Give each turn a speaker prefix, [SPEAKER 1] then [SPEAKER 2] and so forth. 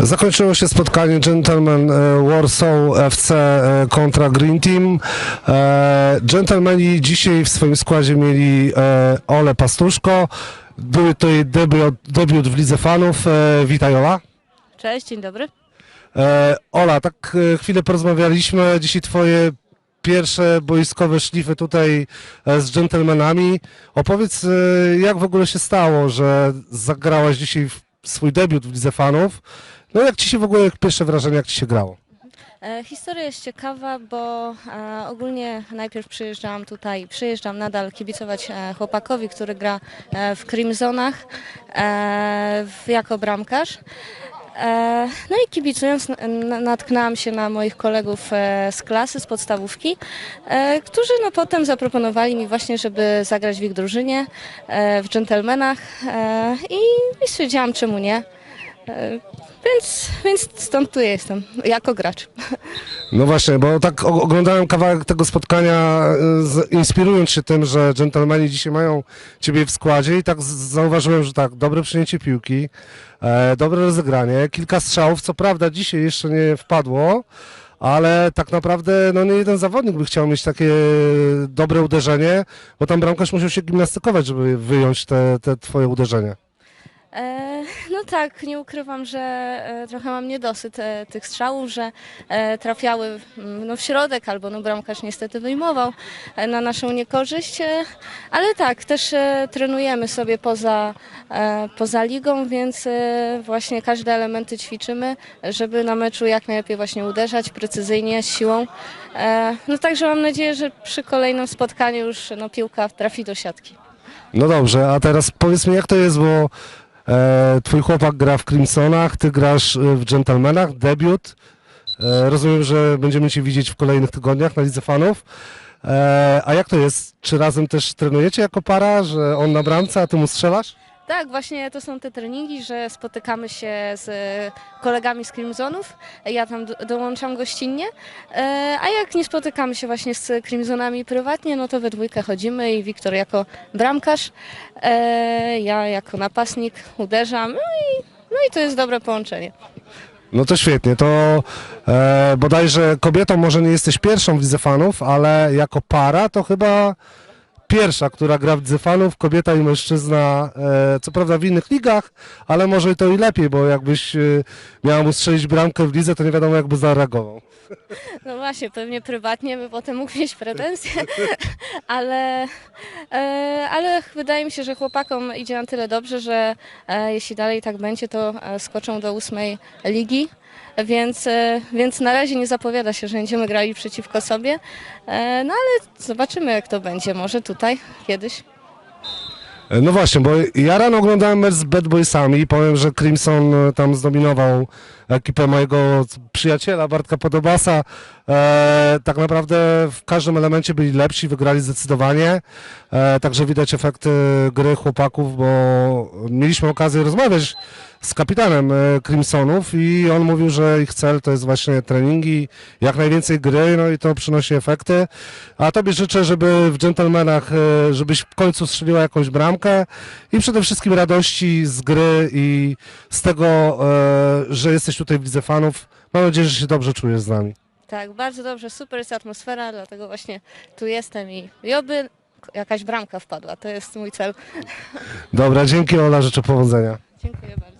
[SPEAKER 1] Zakończyło się spotkanie Gentleman e, Warsaw FC e, kontra Green Team. E, Gentlemani dzisiaj w swoim składzie mieli e, Ole Pastuszko. Były to jej debiut, debiut w Lidze Fanów. E, Witaj Ola.
[SPEAKER 2] Cześć, dzień dobry.
[SPEAKER 1] E, Ola, tak e, chwilę porozmawialiśmy. Dzisiaj twoje pierwsze boiskowe szlify tutaj e, z dżentelmenami. Opowiedz, e, jak w ogóle się stało, że zagrałaś dzisiaj swój debiut w Lidze Fanów. No jak ci się w ogóle, jak pierwsze wrażenie, jak ci się grało?
[SPEAKER 2] E, historia jest ciekawa, bo e, ogólnie najpierw przyjeżdżałam tutaj, przyjeżdżam nadal kibicować e, chłopakowi, który gra w Crimsonach w, jako bramkarz. No i kibicując n- natknęłam się na moich kolegów z klasy, z podstawówki, którzy no potem zaproponowali mi właśnie, żeby zagrać w ich drużynie, w dżentelmenach i, i stwierdziłam czemu nie. E, Więc, więc stąd tu jestem, jako gracz.
[SPEAKER 1] No właśnie, bo tak oglądałem kawałek tego spotkania, y, z, inspirując się tym, że dżentelmeni dzisiaj mają ciebie w składzie i tak zauważyłem, że tak, dobre przyjęcie piłki, e, dobre rozegranie, kilka strzałów, co prawda dzisiaj jeszcze nie wpadło, ale tak naprawdę no nie jeden zawodnik by chciał mieć takie dobre uderzenie, bo tam bramkarz musiał się gimnastykować, żeby wyjąć te, te twoje uderzenie.
[SPEAKER 2] No tak, nie ukrywam, że e, trochę mam niedosyt e, tych strzałów, że e, trafiały no, w środek albo no, bramkarz niestety wyjmował na naszą niekorzyść, ale tak, też trenujemy sobie poza, poza ligą, więc właśnie każde elementy ćwiczymy, żeby na meczu jak najlepiej właśnie uderzać precyzyjnie, z siłą. No także mam nadzieję, że przy kolejnym spotkaniu już no, piłka trafi do siatki.
[SPEAKER 1] No dobrze, a teraz powiedz mi, jak to jest, bo e, twój chłopak gra w Crimsonach, ty grasz e, w Gentlemanach, debiut. E, rozumiem, że będziemy cię widzieć w kolejnych tygodniach na Lidze Fanów. A jak to jest? Czy razem też trenujecie jako para, że on na bramce, a ty mu strzelasz?
[SPEAKER 2] Tak, właśnie to są te treningi, że spotykamy się z e, kolegami z Crimsonów. Ja tam do, dołączam gościnnie. E, A jak nie spotykamy się właśnie z Crimsonami prywatnie, no to we dwójkę chodzimy i Wiktor jako bramkarz, e, ja jako napastnik uderzam. No i, no i to jest dobre połączenie.
[SPEAKER 1] No to świetnie, to e, bodajże kobietą może nie jesteś pierwszą w Lidze Fanów, ale jako para to chyba pierwsza, która gra w Lidze Fanów, kobieta i mężczyzna, e, co prawda w innych ligach, ale może to i lepiej, bo jakbyś e, miała mu strzelić bramkę w lidze, to nie wiadomo jakby zareagował.
[SPEAKER 2] No właśnie, pewnie prywatnie by potem mógł mieć pretensje, ale, e, ale wydaje mi się, że chłopakom idzie na tyle dobrze, że jeśli dalej tak będzie, to skoczą do ósmej ligi. Więc, e, więc na razie nie zapowiada się, że będziemy grali przeciwko sobie. E, No ale zobaczymy, jak to będzie. Może tutaj kiedyś.
[SPEAKER 1] E, No właśnie, bo ja rano oglądałem mecz z Bad Boysami i powiem, że Crimson tam zdominował ekipę mojego przyjaciela Bartka Podobasa. E, tak naprawdę w każdym elemencie byli lepsi, wygrali zdecydowanie. E, także widać efekty gry chłopaków, bo mieliśmy okazję rozmawiać z kapitanem e, Crimsonów i on mówił, że ich cel to jest właśnie treningi, jak najwięcej gry, no i to przynosi efekty. A tobie życzę, żeby w dżentelmenach, e, żebyś w końcu strzeliła jakąś bramkę i przede wszystkim radości z gry i z tego, e, że jesteś tutaj w Lidze Fanów. Mam nadzieję, że się dobrze czujesz z nami.
[SPEAKER 2] Tak, bardzo dobrze, super jest atmosfera, dlatego właśnie tu jestem i, i oby jakaś bramka wpadła. To jest mój cel.
[SPEAKER 1] Dobra, dzięki Ola, życzę powodzenia.
[SPEAKER 2] Dziękuję bardzo.